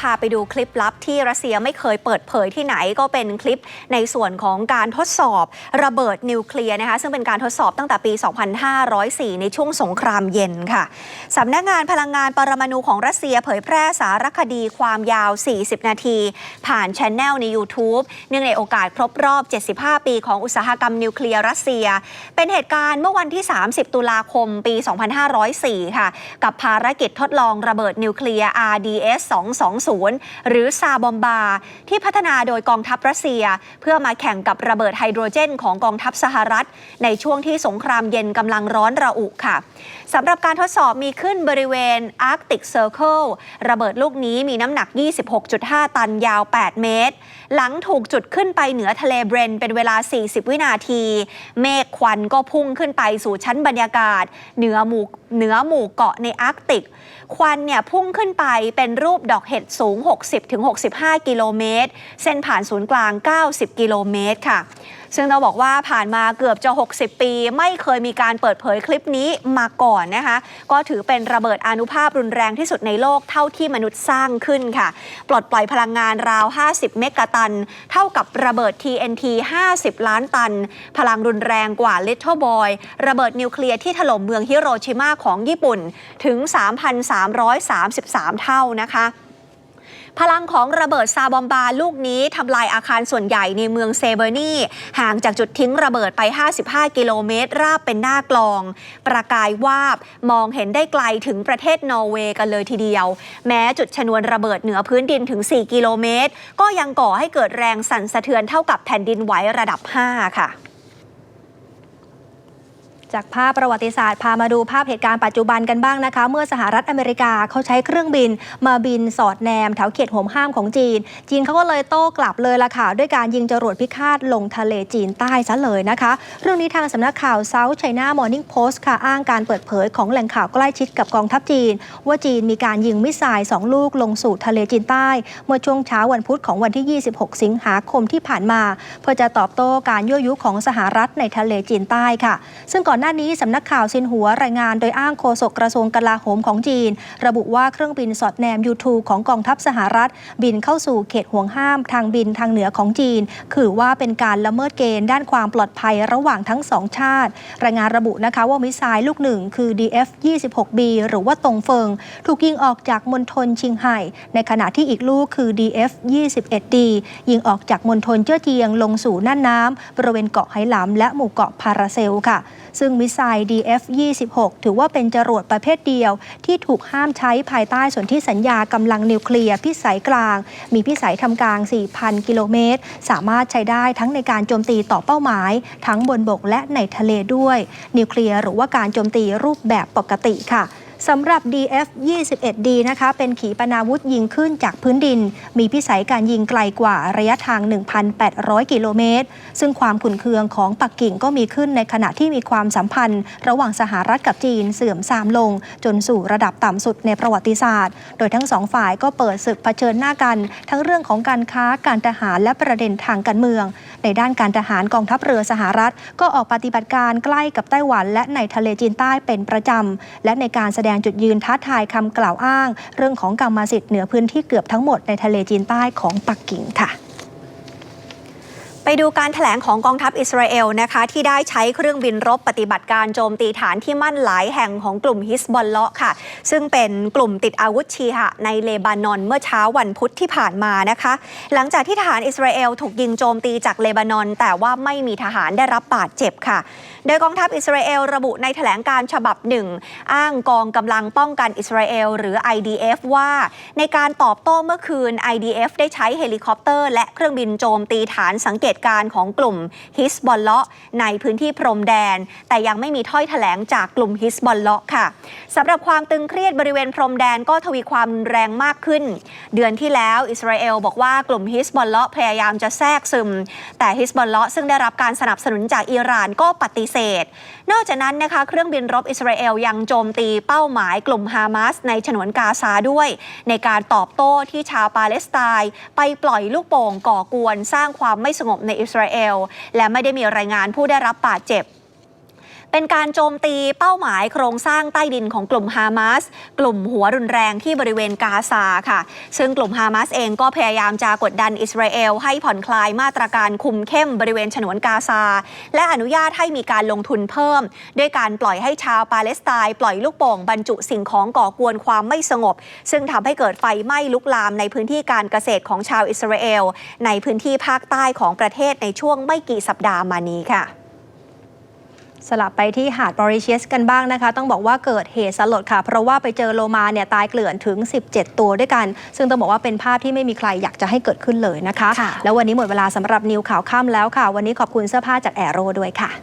พาไปดูคลิปลับที่รัสเซียไม่เคยเปิดเผยที่ไหนก็เป็นคลิปในส่วนของการทดสอบระเบิดนิวเคลียร์นะคะซึ่งเป็นการทดสอบตั้งแต่ปี 2504 ในช่วงสงครามเย็นค่ะสำนักงานพลังงานปรมาณูของรัสเซียเผยแพร่สารคดีความยาว 40 นาที ผ่านช anel ใน YouTube เนื่องในโอกาสครบรอบ 75 ปีของอุตสาหกรรมนิวเคลียร์รัสเซีย เป็นเหตุการณ์เมื่อวันที่ 30 ตุลาคม ปี 2504 ค่ะ กับภารกิจทดลองระเบิดนิวเคลียร์ RDS-22 220 หรือซาบอมบา ที่พัฒนาโดยกองทัพรัสเซีย เพื่อมาแข่งกับระเบิดไฮโดรเจน ของกองทัพสหรัฐ ในช่วงที่สงครามเย็นกำลังร้อนระอุค่ะสำหรับการทดสอบมีขึ้นบริเวณ Arctic Circle ระเบิดลูกนี้มีน้ำหนัก 26.5 ตันยาว 8 เมตร หลังถูกจุดขึ้นไปเหนือทะเลเบรนเป็นเวลา 40 วินาที เมฆควันก็พุ่งขึ้นไปสู่ชั้นบรรยากาศ เหนือหมู่เหนือหมู่เกาะในอาร์กติก ควันเนี่ยพุ่งขึ้นไปเป็นรูปดอกเห็ดสูง 60-65 กิโลเมตร เส้นผ่านศูนย์กลาง 90 กิโลเมตรค่ะ ซึ่งเราบอกว่าผ่านมาเกือบจะ 60 ปี ไม่เคยมีการเปิดเผยคลิปนี้มาก่อนนะคะ ก็ถือเป็นระเบิดอนุภาพรุนแรงที่สุดในโลกเท่าที่มนุษย์สร้างขึ้นค่ะ ปลดปล่อยพลังงานราว 50 เมกะตัน เท่ากับระเบิด TNT 50 ล้านตัน พลังรุนแรงกว่า Little Boy ระเบิดนิวเคลียร์ที่ถล่มเมืองฮิโรชิมาของญี่ปุ่นถึง 3,333 เท่านะคะ พลังของระเบิดซาบอมบาลูกนี้ทำลายอาคารส่วนใหญ่ในเมืองเซเบอร์นีห่างจากจุดทิ้งระเบิดไป 55 กิโลเมตร ราบเป็นหน้ากลอง ประกายวาบมองเห็นได้ไกลถึงประเทศนอร์เวย์กันเลยทีเดียว แม้จุดชนวนระเบิดเหนือพื้นดินถึง 4 กิโลเมตร ก็ยังก่อให้เกิดแรงสั่นสะเทือนเท่ากับแผ่นดินไหวระดับ 5 ค่ะ จากภาพประวัติศาสตร์พามาดูภาพเหตุการณ์ปัจจุบันกันบ้างนะคะ เมื่อสหรัฐอเมริกาเขาใช้เครื่องบิน มาบินสอดแนมแถวเขตห่วงห้ามของจีน จีนเขาก็เลยโต้กลับเลยละค่ะ ด้วยการยิงจรวดพิฆาตลงทะเลจีนใต้ซะเลยนะคะ เรื่องนี้ทางสำนักข่าว South China Morning Post ค่ะอ้างการเปิดเผยของแหล่งข่าวใกล้ชิดกับกองทัพจีน ว่าจีนมีการยิงมิสไซล์สองลูกลงสู่ทะเลจีนใต้ เมื่อช่วงเช้าวันพุธของวันที่ 26 สิงหาคมที่ผ่านมา เพื่อจะตอบโต้การยั่วยุของสหรัฐในทะเลจีนใต้ค่ะ ซึ่งก่อนหน้านี้สำนักข่าวซินหัวรายงานโดยอ้างโฆษกกระทรวงกลาโหมของจีน ระบุว่าเครื่องบินสอดแนมยูทูของกองทัพสหรัฐ บินเข้าสู่เขตห่วงห้ามทางบินทางเหนือของจีน คือว่าเป็นการละเมิดเกณฑ์ด้านความปลอดภัยระหว่างทั้งสองชาติ รายงานระบุนะคะว่ามิสไซล์ลูกหนึ่งคือ DF 26B หรือว่าตงเฟิง ถูกยิงออกจากมณฑลชิงไห่ ในขณะที่อีกลูกคือ DF 21D ยิงออกจากมณฑลเจ้อเจียงลงสู่น่านน้ำบริเวณเกาะไหหลำและหมู่เกาะพาราเซลค่ะ ซึ่งมิสไซล์ DF-26 ถือว่าเป็นจรวดประเภทเดียว ที่ถูกห้ามใช้ภายใต้สนธิสัญญากำลังนิวเคลียร์พิสัยกลาง มีพิสัยทำกลาง 4,000 กิโลเมตร สามารถใช้ได้ทั้งในการโจมตีต่อเป้าหมาย ทั้งบนบกและในทะเลด้วย นิวเคลียร์หรือว่าการโจมตีรูปแบบปกติค่ะ สำหรับ DF-21D นะคะ เป็นขีปนาวุธยิงขึ้นจากพื้นดิน มีพิสัยการยิงไกลกว่าระยะทาง 1,800 กิโลเมตร ซึ่งความขุ่นเคืองของปักกิ่งก็มีขึ้นในขณะที่มีความสัมพันธ์ ระหว่างสหรัฐกับจีนเสื่อมทรามลง จนสู่ระดับต่ำสุดในประวัติศาสตร์ โดยทั้งสองฝ่ายก็เปิดศึกเผชิญหน้ากัน ทั้งเรื่องของการค้าการทหารและประเด็นทางการเมือง ในด้านการทหารกองทัพเรือสหรัฐ ก็ออกปฏิบัติการใกล้กับไต้หวัน และในทะเลจีนใต้เป็นประจำและในการแสดงจุดยืนท้าทายคำกล่าวอ้าง เรื่องของกรรมสิทธิ์เหนือพื้นที่เกือบทั้งหมดในทะเลจีนใต้ของปักกิ่งค่ะ ไปดูการถแถลงของกองทัพอิสราเอลนะคะที่ได้ใช้เครื่องบินรบปฏิบัติการโจมตีฐานที่มั่นหลายแห่งของกลุ่มฮิสบอลเลาะค่ะ ซึ่งเป็นกลุ่มติดอาวุธชีหะในเลบานอนเมื่อเช้าวันพุธที่ผ่านมานะคะ หลังจากที่ทหารอิสราเอลถูกยิงโจมตีจากเลบานอน แต่ว่าไม่มีทหารได้รับบาดเจ็บค่ะ โดยกองทัพอิสราเอลระบุในแถลงการฉบับหนึ่งอ้างกองกำลังป้องกันอิสราเอลหรือ IDF ว่า ในการตอบโต้เมื่อคืน IDF ได้ใช้เฮลิคอปเตอร์ และเครื่องบินโจมตีฐานสังเกตตุการณ์ของกลุ่มฮิสบอลเลาะในพื้นที่พรมแดน แต่ยังไม่มีถ้อยแถลงจากกลุ่มฮิสบอลเลาะค่ะสำหรับความตึงเครียดบริเวณพรมแดนก็ทวีความแรงมากขึ้น เดือนที่แล้วอิสราเอลบอกว่ากลุ่มฮิสบอลเลาะพยายามจะแทรกซึม แต่ฮิสบอลเลาะซึ่งได้รับการสนับสนุนจากอิหร่านก็ปฏิเสธ นอกจากนั้นนะคะเครื่องบินรบอิสราเอลยังโจมตีเป้าหมายกลุ่มฮามาสในฉนวนกาซาด้วย ในการตอบโต้ที่ชาวปาเลสไตน์ไปปล่อยลูกโป่งก่อกวนสร้างความไม่สงบในอิสราเอล และไม่ได้มีรายงานผู้ได้รับบาดเจ็บ เป็นการโจมตีเป้าหมายโครงสร้างใต้ดินของกลุ่มฮามาส กลุ่มหัวรุนแรงที่บริเวณกาซาค่ะ ซึ่งกลุ่มฮามาสเองก็พยายามจะกดดันอิสราเอล ให้ผ่อนคลายมาตรการคุมเข้มบริเวณฉนวนกาซา และอนุญาตให้มีการลงทุนเพิ่ม ด้วยการปล่อยให้ชาวปาเลสไตน์ปล่อยลูกโป่งบรรจุสิ่งของก่อกวนความไม่สงบ ซึ่งทำให้เกิดไฟไหม้ลุกลามในพื้นที่การเกษตรของชาวอิสราเอล ในพื้นที่ภาคใต้ของประเทศในช่วงไม่กี่สัปดาห์มานี้ค่ะ สลับไปที่หาดบริเชียสกันบ้างนะคะ ต้องบอกว่าเกิดเหตุสลดค่ะ เพราะว่าไปเจอโลมาเนี่ยตายเกลื่อนถึง 17 ตัวด้วยกัน ซึ่งต้องบอกว่าเป็นภาพที่ไม่มีใครอยากจะให้เกิดขึ้นเลยนะคะค่ะแล้ววันนี้หมดเวลาสำหรับนิวข่าวค่ำแล้วค่ะ วันนี้ขอบคุณเสื้อผ้าจากแอโรด้วยค่ะ